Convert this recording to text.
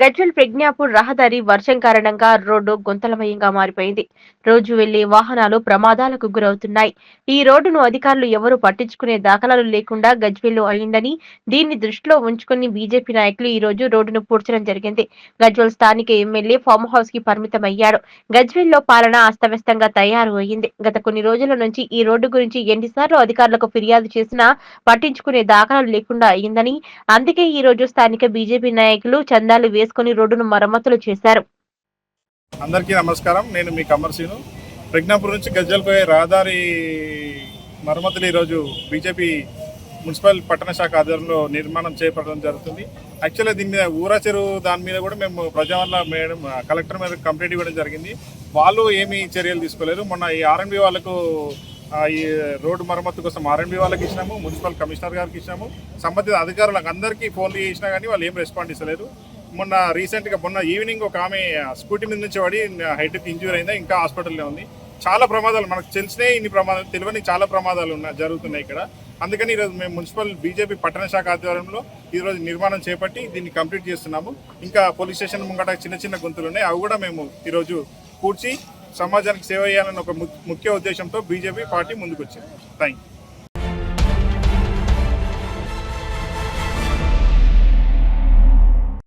గజ్వెల్ ప్రజ్ఞాపూర్ రహదారి వర్షం కారణంగా రోడ్డు గుంతలమయంగా మారిపోయింది. రోజు వెళ్ళే వాహనాలు ప్రమాదాలకు గురవుతున్నాయి. ఈ రోడ్డును అధికారులు ఎవరు పట్టించుకునే దాఖలాలు లేకుండా గజ్వెల్లో అయిందని దీన్ని దృష్టిలో ఉంచుకుని బీజేపీ నాయకులు ఈ రోజు రోడ్డును పూడ్చడం జరిగింది. గజ్వెల్ స్థానిక ఎమ్మెల్యే ఫామ్ హౌస్కి పరిమితమయ్యారు. గజ్వెల్లో పాలన అస్తవ్యస్తంగా తయారు అయింది గత కొన్ని రోజుల నుంచి ఈ రోడ్డు గురించి ఎన్నిసార్లు అధికారులకు ఫిర్యాదు చేసినా పట్టించుకునే దాఖలాలు లేకుండా అయిందని అందుకే ఈ రోజు స్థానిక బీజేపీ నాయకులు చందాలు వేసి చేసుకుని రోడ్డును మరమ్మతులు చేశారు. అందరికీ నమస్కారం. నేను మీ కమర్సీను ప్రజ్ఞాపూర్ నుంచి గజ్జలపోయే రహదారి మరమ్మతులు ఈరోజు బీజేపీ మున్సిపల్ పట్టణ శాఖ ఆధ్వర్యంలో నిర్మాణం చేపట్టడం జరుగుతుంది. యాక్చువల్గా దీని మీద ఊరా చెరువు దాని మీద కూడా మేము ప్రజావల్ల మేడం కలెక్టర్ మీద కంప్లైంట్ ఇవ్వడం జరిగింది. వాళ్ళు ఏమీ చర్యలు తీసుకోలేరు మొన్న ఈ ఆర్ఎండ్బి వాళ్ళకు ఈ రోడ్డు మరమ్మతు కోసం ఆర్ఎండ్బి వాళ్ళకి ఇచ్చినాము మున్సిపల్ కమిషనర్ గారికి ఇచ్చినాము. సంబంధిత అధికారులకు అందరికీ ఫోన్లు చేసినా కానీ వాళ్ళు ఏం రెస్పాండ్ ఇస్తలేరు మొన్న రీసెంట్గా మొన్న ఈవినింగ్ ఒక ఆమె స్కూటీ మీద నుంచి పడి హెడ్కి ఇంజ్యూర్ అయిందా ఇంకా హాస్పిటల్లో ఉంది. చాలా ప్రమాదాలు మనకు తెలిసినే ఇన్ని ప్రమాదాలు తెలియని చాలా ప్రమాదాలు ఉన్నాయి జరుగుతున్నాయి ఇక్కడ. అందుకని ఈరోజు మేము మున్సిపల్ బీజేపీ పట్టణ శాఖ ఆధ్వర్యంలో ఈరోజు నిర్మాణం చేపట్టి దీన్ని కంప్లీట్ చేస్తున్నాము. ఇంకా పోలీస్ స్టేషన్ ముంగట చిన్న చిన్న గుంతులు ఉన్నాయి. అవి కూడా మేము ఈరోజు కూర్చి సమాజానికి సేవ చేయాలన్న ఒక ము- ముఖ్య ఉద్దేశంతో బీజేపీ పార్టీ ముందుకొచ్చింది. Thank you